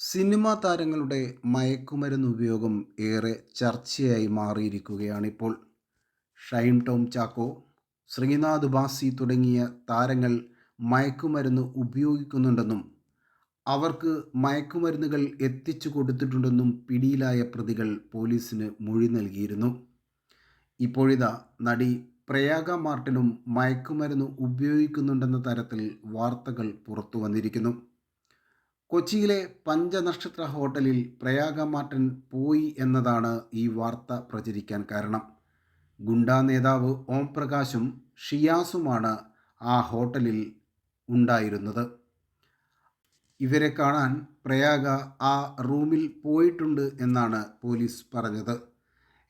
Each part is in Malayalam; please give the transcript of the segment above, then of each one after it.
സിനിമാ താരങ്ങളുടെ മയക്കുമരുന്ന് ഉപയോഗം ഏറെ ചർച്ചയായി മാറിയിരിക്കുകയാണിപ്പോൾ. ഷൈൻ ടോം ചാക്കോ ശ്രീനാഥ് ബാസി തുടങ്ങിയ താരങ്ങൾ മയക്കുമരുന്ന് ഉപയോഗിക്കുന്നുണ്ടെന്നും അവർക്ക് മയക്കുമരുന്നുകൾ എത്തിച്ചു കൊടുത്തിട്ടുണ്ടെന്നും പിടിയിലായ പ്രതികൾ പോലീസിന് മൊഴി നൽകിയിരുന്നു. ഇപ്പോഴിതാ നടി പ്രയാഗ മാർട്ടിനും മയക്കുമരുന്ന് ഉപയോഗിക്കുന്നുണ്ടെന്ന തരത്തിൽ വാർത്തകൾ പുറത്തു വന്നിരിക്കുന്നു കൊച്ചിയിലെ പഞ്ചനക്ഷത്ര ഹോട്ടലിൽ പ്രയാഗ മാർട്ടിൻ പോയി എന്നതാണ് ഈ വാർത്ത പ്രചരിക്കാൻ കാരണം. ഗുണ്ടാ നേതാവ് ഓം പ്രകാശും ഷിയാസുമാണ് ആ ഹോട്ടലിൽ ഉണ്ടായിരുന്നത്. ഇവരെ കാണാൻ പ്രയാഗ ആ റൂമിൽ പോയിട്ടുണ്ട് എന്നാണ് പോലീസ് പറഞ്ഞത്.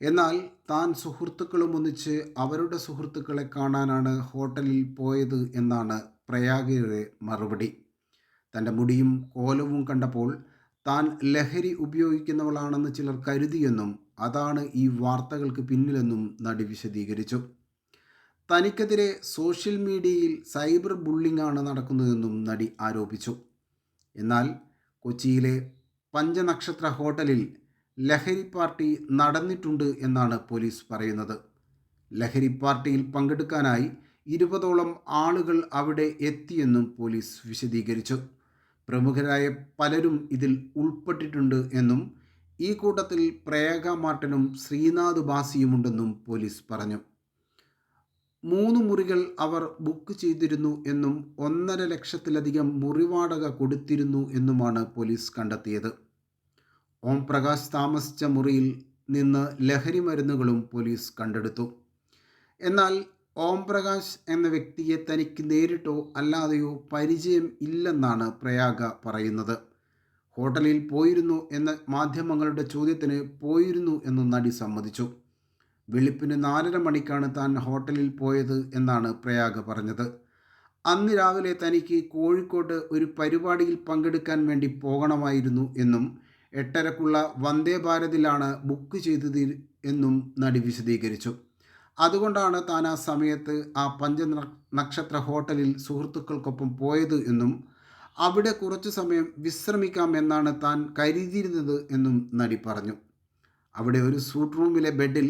എന്നാൽ താൻ സുഹൃത്തുക്കളും ഒന്നിച്ച് അവരുടെ സുഹൃത്തുക്കളെ കാണാനാണ് ഹോട്ടലിൽ പോയത് എന്നാണ് പ്രയാഗയുടെ മറുപടി. തന്റെ മുടിയും കോലവും കണ്ടപ്പോൾ താൻ ലഹരി ഉപയോഗിക്കുന്നവളാണെന്ന് ചിലർ കരുതിയെന്നും അതാണ് ഈ വാർത്തകൾക്ക് പിന്നിലെന്നും നടി വിശദീകരിച്ചു. തനിക്കെതിരെ സോഷ്യൽ മീഡിയയിൽ സൈബർ ബുള്ളിംഗ് ആണ് നടക്കുന്നതെന്നും നടി ആരോപിച്ചു. എന്നാൽ കൊച്ചിയിലെ പഞ്ചനക്ഷത്ര ഹോട്ടലിൽ ലഹരി പാർട്ടി നടന്നിട്ടുണ്ട് എന്നാണ് പോലീസ് പറയുന്നത്. ലഹരി പാർട്ടിയിൽ പങ്കെടുക്കാനായി ഇരുപതോളം ആളുകൾ അവിടെ എത്തിയെന്നും പോലീസ് വിശദീകരിച്ചു. പ്രമുഖരായ പലരും ഇതിൽ ഉൾപ്പെട്ടിട്ടുണ്ട് എന്നും ഈ കൂട്ടത്തിൽ പ്രയാഗ മാർട്ടിനും ശ്രീനാഥ് ബാസിയുമുണ്ടെന്നും പോലീസ് പറഞ്ഞു. മൂന്ന് മുറികൾ അവർ ബുക്ക് ചെയ്തിരുന്നു എന്നും ഒന്നര ലക്ഷത്തിലധികം മുറിവാടക കൊടുത്തിരുന്നു എന്നുമാണ് പോലീസ് കണ്ടെത്തിയത്. ഓം പ്രകാശ് താമസിച്ച മുറിയിൽ നിന്ന് ലഹരി മരുന്നുകളും പോലീസ് കണ്ടെടുത്തു. എന്നാൽ ഓം പ്രകാശ് എന്ന വ്യക്തിയെ തനിക്ക് നേരിട്ടോ അല്ലാതെയോ പരിചയം ഇല്ലെന്നാണ് പ്രയാഗ പറയുന്നത്. ഹോട്ടലിൽ പോയിരുന്നു എന്ന മാധ്യമങ്ങളുടെ ചോദ്യത്തിന് പോയിരുന്നു എന്ന് നടി സമ്മതിച്ചു. വെളുപ്പിന് നാലര മണിക്കാണ് താൻ ഹോട്ടലിൽ പോയത് എന്നാണ് പ്രയാഗ പറഞ്ഞത്. അന്ന് രാവിലെ തനിക്ക് കോഴിക്കോട്ട് ഒരു പരിപാടിയിൽ പങ്കെടുക്കാൻ വേണ്ടി പോകണമായിരുന്നു എന്നും എട്ടരക്കുള്ള വന്ദേ ഭാരതിലാണ് ബുക്ക് ചെയ്തത് എന്നും നടി വിശദീകരിച്ചു. അതുകൊണ്ടാണ് താൻ ആ സമയത്ത് ആ പഞ്ച നക്ഷത്ര ഹോട്ടലിൽ സുഹൃത്തുക്കൾക്കൊപ്പം പോയത് എന്നും അവിടെ കുറച്ചു സമയം വിശ്രമിക്കാം എന്നാണ് താൻ കരുതിയിരുന്നത് എന്നും നടി പറഞ്ഞു. അവിടെ ഒരു സൂട്ട് റൂമിലെ ബെഡിൽ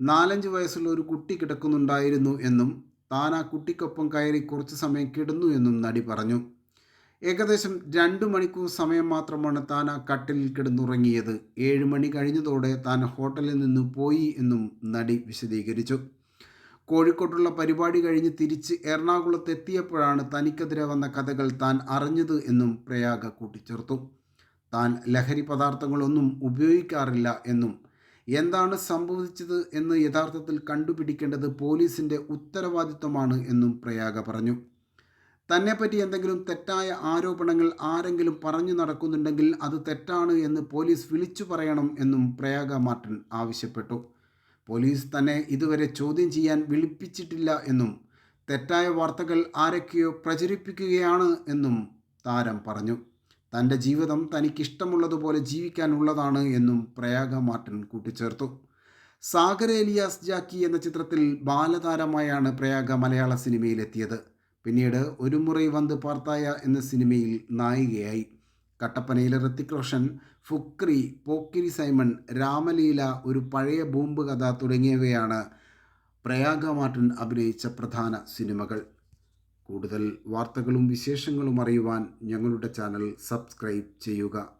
നാലഞ്ച് വയസ്സുള്ള ഒരു കുട്ടി കിടക്കുന്നുണ്ടായിരുന്നു എന്നും താൻ ആ കുട്ടിക്കൊപ്പം കയറി കുറച്ച് സമയം കിടന്നു എന്നും നടി പറഞ്ഞു. ഏകദേശം രണ്ട് മണിക്കൂർ സമയം മാത്രമാണ് താൻ ആ കട്ടിലിൽ കിടന്നുറങ്ങിയത്. ഏഴ് മണി കഴിഞ്ഞതോടെ താൻ ഹോട്ടലിൽ നിന്ന് പോയി എന്നും നടി വിശദീകരിച്ചു. കോഴിക്കോട്ടുള്ള പരിപാടി കഴിഞ്ഞ് തിരിച്ച് എറണാകുളത്ത് എത്തിയപ്പോഴാണ് തനിക്കെതിരെ വന്ന കഥകൾ താൻ അറിഞ്ഞത് എന്നും പ്രയാഗ കൂട്ടിച്ചേർത്തു. താൻ ലഹരി പദാർത്ഥങ്ങളൊന്നും ഉപയോഗിക്കാറില്ല എന്നും എന്താണ് സംഭവിച്ചത് എന്ന് യഥാർത്ഥത്തിൽ കണ്ടുപിടിക്കേണ്ടത് പോലീസിന്റെ ഉത്തരവാദിത്വമാണ് എന്നും പ്രയാഗ പറഞ്ഞു. തന്നെപ്പറ്റി എന്തെങ്കിലും തെറ്റായ ആരോപണങ്ങൾ ആരെങ്കിലും പറഞ്ഞു നടക്കുന്നുണ്ടെങ്കിൽ അത് തെറ്റാണ് എന്ന് പോലീസ് വിളിച്ചു പറയണം എന്നും പ്രയാഗ മാർട്ടിൻ ആവശ്യപ്പെട്ടു. പോലീസ് തന്നെ ഇതുവരെ ചോദ്യം ചെയ്യാൻ വിളിപ്പിച്ചിട്ടില്ല എന്നും തെറ്റായ വാർത്തകൾ ആരൊക്കെയോ പ്രചരിപ്പിക്കുകയാണ് എന്നും താരം പറഞ്ഞു. തന്റെ ജീവിതം തനിക്കിഷ്ടമുള്ളതുപോലെ ജീവിക്കാനുള്ളതാണ് എന്നും പ്രയാഗ മാർട്ടിൻ കൂട്ടിച്ചേർത്തു. സാഗർ എലിയാസ് ജാക്കി എന്ന ചിത്രത്തിൽ ബാലതാരമായാണ് പ്രയാഗ മലയാള സിനിമയിലെത്തിയത്. പിന്നീട് ഒരു മുറി വന്ന് പാർത്തായ എന്ന സിനിമയിൽ നായികയായി. കട്ടപ്പനയിലെ ഋത്തിക് റോഷൻ ഫുക്രി പോക്കിരി സൈമൺ രാമലീല ഒരു പഴയ ബോംബ് കഥ തുടങ്ങിയവയാണ് പ്രയാഗ മാർട്ടിൻ അഭിനയിച്ച പ്രധാന സിനിമകൾ. കൂടുതൽ വാർത്തകളും വിശേഷങ്ങളും അറിയുവാൻ ഞങ്ങളുടെ ചാനൽ സബ്സ്ക്രൈബ് ചെയ്യുക.